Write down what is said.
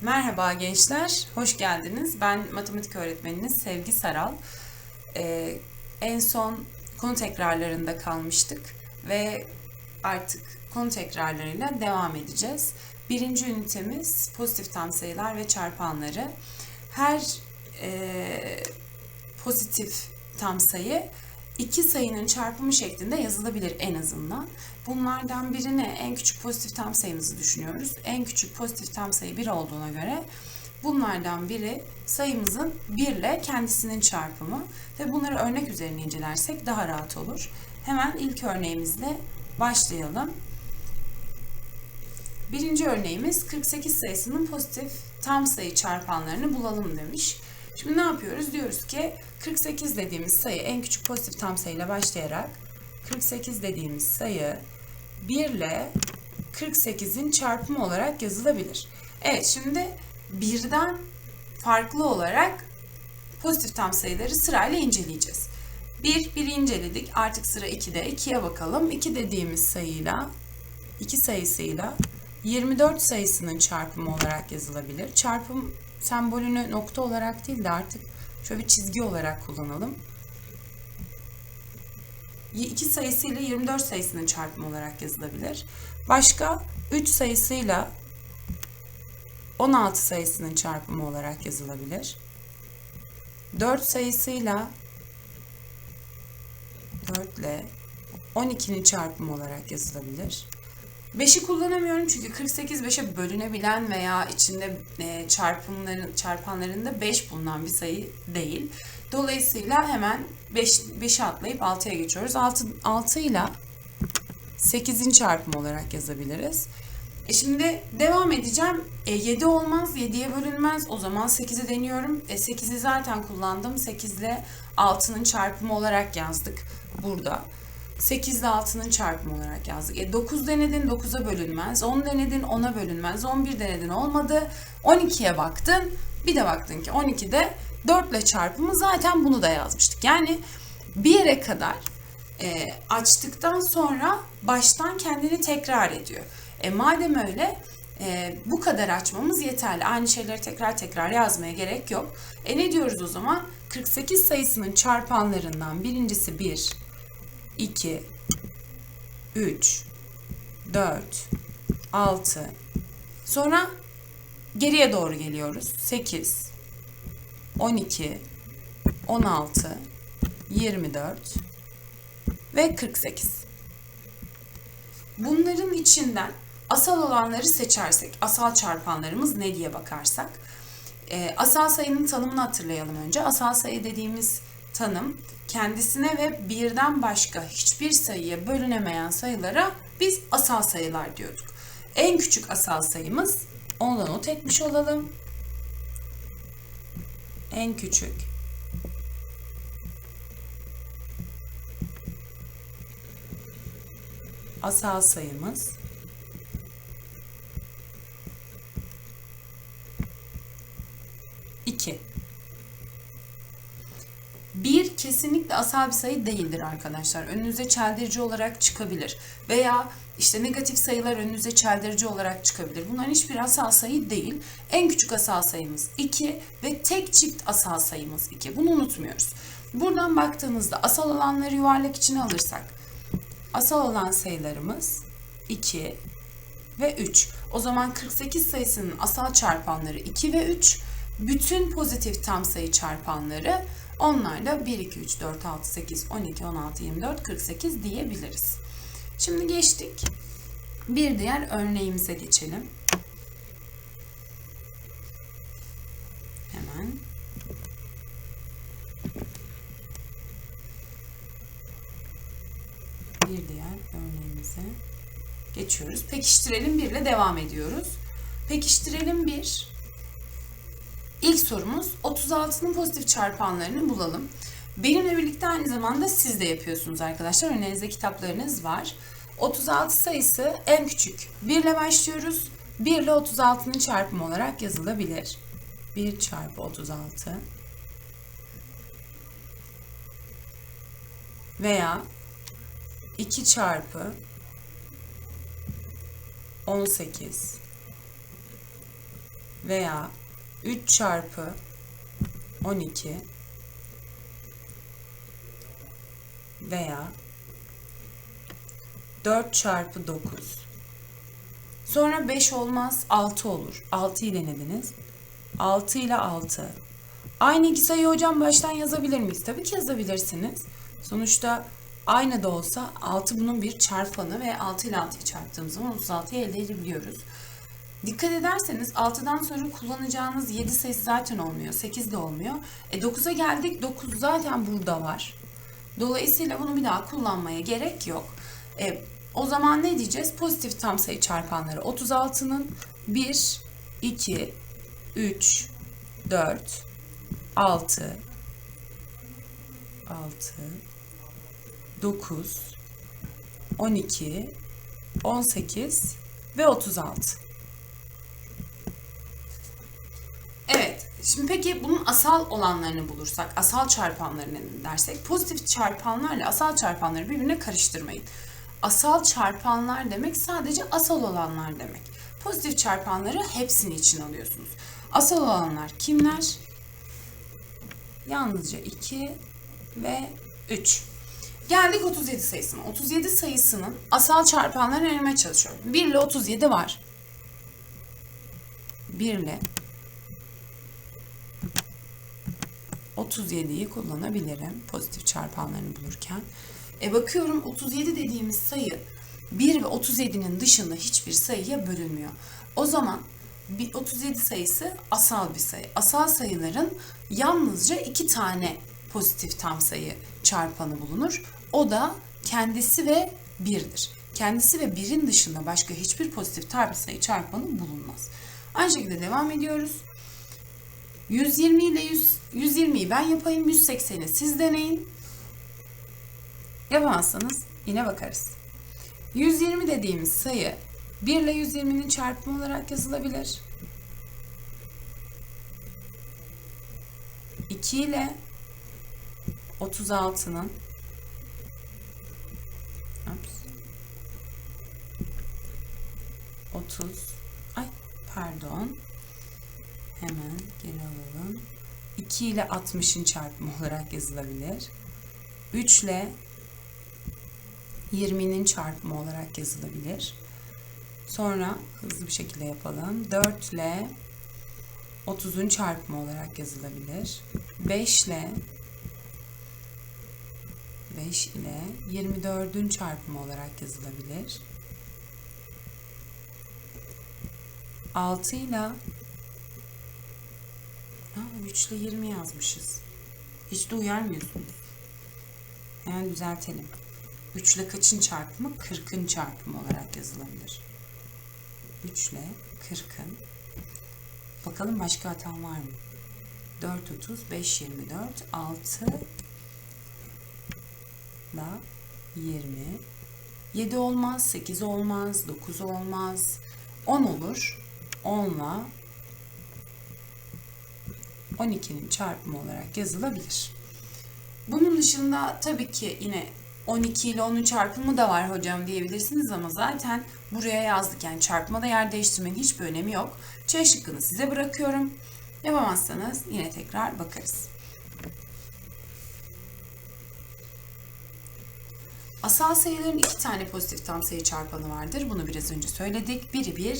Merhaba gençler, hoş geldiniz. Ben matematik öğretmeniniz Sevgi Saral. Ee, en son konu tekrarlarında kalmıştık ve artık konu tekrarlarıyla devam edeceğiz. Birinci ünitemiz pozitif tam sayılar ve çarpanları. Her e, pozitif tam sayı iki sayının çarpımı şeklinde yazılabilir en azından. Bunlardan birini en küçük pozitif tam sayımızı düşünüyoruz. En küçük pozitif tam sayı 1 olduğuna göre bunlardan biri sayımızın 1 ile kendisinin çarpımı ve bunları örnek üzerine incelersek daha rahat olur. Hemen ilk örneğimizle başlayalım. Birinci örneğimiz 48 sayısının pozitif tam sayı çarpanlarını bulalım demiş. Şimdi ne yapıyoruz? Diyoruz ki 48 dediğimiz sayı en küçük pozitif tam sayıyla başlayarak 48 dediğimiz sayı 1 ile 48'in çarpımı olarak yazılabilir. Evet şimdi birden farklı olarak pozitif tam sayıları sırayla inceleyeceğiz. 1, 1'i inceledik. Artık sıra 2'de. 2'ye bakalım. 2 dediğimiz sayıyla 2 sayısıyla 24 sayısının çarpımı olarak yazılabilir. Çarpım sembolünü nokta olarak değil de artık şöyle bir çizgi olarak kullanalım. 2 sayısıyla 24 sayısının çarpımı olarak yazılabilir. Başka 3 sayısıyla 16 sayısının çarpımı olarak yazılabilir. 4 sayısıyla 4 ile 12'nin çarpımı olarak yazılabilir. 5'i kullanamıyorum çünkü 48 5'e bölünebilen veya içinde e, çarpımların çarpanlarında 5 bulunan bir sayı değil. Dolayısıyla hemen 5 5'i atlayıp 6'ya geçiyoruz. 6 6 ile 8'in çarpımı olarak yazabiliriz. E şimdi devam edeceğim. E 7 olmaz, 7'ye bölünmez. O zaman 8'i deniyorum. E 8'i zaten kullandım. 8 ile 6'nın çarpımı olarak yazdık burada. 8 ile 6'nın çarpımı olarak yazdık. E 9 denedin 9'a bölünmez. 10 denedin 10'a bölünmez. 11 denedin olmadı. 12'ye baktın. Bir de baktın ki 12'de 4 ile çarpımı zaten bunu da yazmıştık. Yani bir yere kadar e, açtıktan sonra baştan kendini tekrar ediyor. E madem öyle e, bu kadar açmamız yeterli. Aynı şeyleri tekrar tekrar yazmaya gerek yok. E ne diyoruz o zaman? 48 sayısının çarpanlarından birincisi 1, 2, 3, 4, 6. Sonra geriye doğru geliyoruz. 8, 12, 16, 24 ve 48. Bunların içinden asal olanları seçersek, asal çarpanlarımız ne diye bakarsak, e, asal sayının tanımını hatırlayalım önce. Asal sayı dediğimiz tanım kendisine ve birden başka hiçbir sayıya bölünemeyen sayılara biz asal sayılar diyorduk. En küçük asal sayımız, onu da not etmiş olalım. En küçük asal sayımız iki. Bir kesinlikle asal bir sayı değildir arkadaşlar. Önünüze çeldirici olarak çıkabilir. Veya işte negatif sayılar önünüze çeldirici olarak çıkabilir. Bunların hiçbir asal sayı değil. En küçük asal sayımız 2 ve tek çift asal sayımız 2. Bunu unutmuyoruz. Buradan baktığımızda asal olanları yuvarlak içine alırsak asal olan sayılarımız 2 ve 3. O zaman 48 sayısının asal çarpanları 2 ve 3. Bütün pozitif tam sayı çarpanları onlar da 1, 2, 3, 4, 6, 8, 12, 16, 24, 48 diyebiliriz. Şimdi geçtik. Bir diğer örneğimize geçelim. Hemen. Bir diğer örneğimize geçiyoruz. Pekiştirelim 1 ile devam ediyoruz. Pekiştirelim 1 İlk sorumuz 36'nın pozitif çarpanlarını bulalım. Benimle birlikte aynı zamanda siz de yapıyorsunuz arkadaşlar. Önünüzde kitaplarınız var. 36 sayısı en küçük. 1 ile başlıyoruz. 1 ile 36'nın çarpımı olarak yazılabilir. 1 çarpı 36 veya 2 çarpı 18 veya 3 çarpı 12 veya 4 çarpı 9. Sonra 5 olmaz 6 olur. 6 ile denediniz. 6 ile 6. Aynı iki sayı hocam baştan yazabilir miyiz? Tabii ki yazabilirsiniz. Sonuçta aynı da olsa 6 bunun bir çarpanı ve 6 ile 6'yı çarptığımız zaman 36'yı elde edebiliyoruz. Dikkat ederseniz 6'dan sonra kullanacağınız 7 sayısı zaten olmuyor. 8 de olmuyor. E 9'a geldik. 9 zaten burada var. Dolayısıyla bunu bir daha kullanmaya gerek yok. E, o zaman ne diyeceğiz? Pozitif tam sayı çarpanları 36'nın 1, 2, 3, 4, 6, 6, 9, 12, 18 ve 36. Evet. Şimdi peki bunun asal olanlarını bulursak, asal çarpanlarını dersek, pozitif çarpanlarla asal çarpanları birbirine karıştırmayın. Asal çarpanlar demek sadece asal olanlar demek. Pozitif çarpanları hepsini için alıyorsunuz. Asal olanlar kimler? Yalnızca 2 ve 3. Geldik 37 sayısına. 37 sayısının asal çarpanlarını aramaya çalışıyorum. 1 ile 37 var. 1 ile 37'yi kullanabilirim pozitif çarpanlarını bulurken. E bakıyorum 37 dediğimiz sayı 1 ve 37'nin dışında hiçbir sayıya bölünmüyor. O zaman bir 37 sayısı asal bir sayı. Asal sayıların yalnızca iki tane pozitif tam sayı çarpanı bulunur. O da kendisi ve 1'dir. Kendisi ve 1'in dışında başka hiçbir pozitif tam sayı çarpanı bulunmaz. Aynı şekilde devam ediyoruz. 120 ile 100, 120'yi ben yapayım, 180'i siz deneyin. Yapamazsanız yine bakarız. 120 dediğimiz sayı 1 ile 120'nin çarpımı olarak yazılabilir. 2 ile 36'nın Ups. 30 ay pardon 2 ile 60'ın çarpımı olarak yazılabilir. 3 ile 20'nin çarpımı olarak yazılabilir. Sonra hızlı bir şekilde yapalım. 4 ile 30'un çarpımı olarak yazılabilir. 5 ile 5 ile 24'ün çarpımı olarak yazılabilir. 6 ile Aa, 3 ile 20 yazmışız. Hiç de uyarmıyorsunuz. Hemen düzeltelim. 3 ile kaçın çarpımı? 40'ın çarpımı olarak yazılabilir. 3 ile 40'ın. Bakalım başka hatam var mı? 4, 30, 5, 24, 6 da 20. 7 olmaz, 8 olmaz, 9 olmaz. 10 olur. 10 ile 12'nin çarpımı olarak yazılabilir. Bunun dışında tabii ki yine 12 ile 10'un çarpımı da var hocam diyebilirsiniz ama zaten buraya yazdık. Yani çarpmada yer değiştirmenin hiçbir önemi yok. Ç şıkkını size bırakıyorum. Yapamazsanız yine tekrar bakarız. Asal sayıların iki tane pozitif tam sayı çarpanı vardır. Bunu biraz önce söyledik. Biri 1,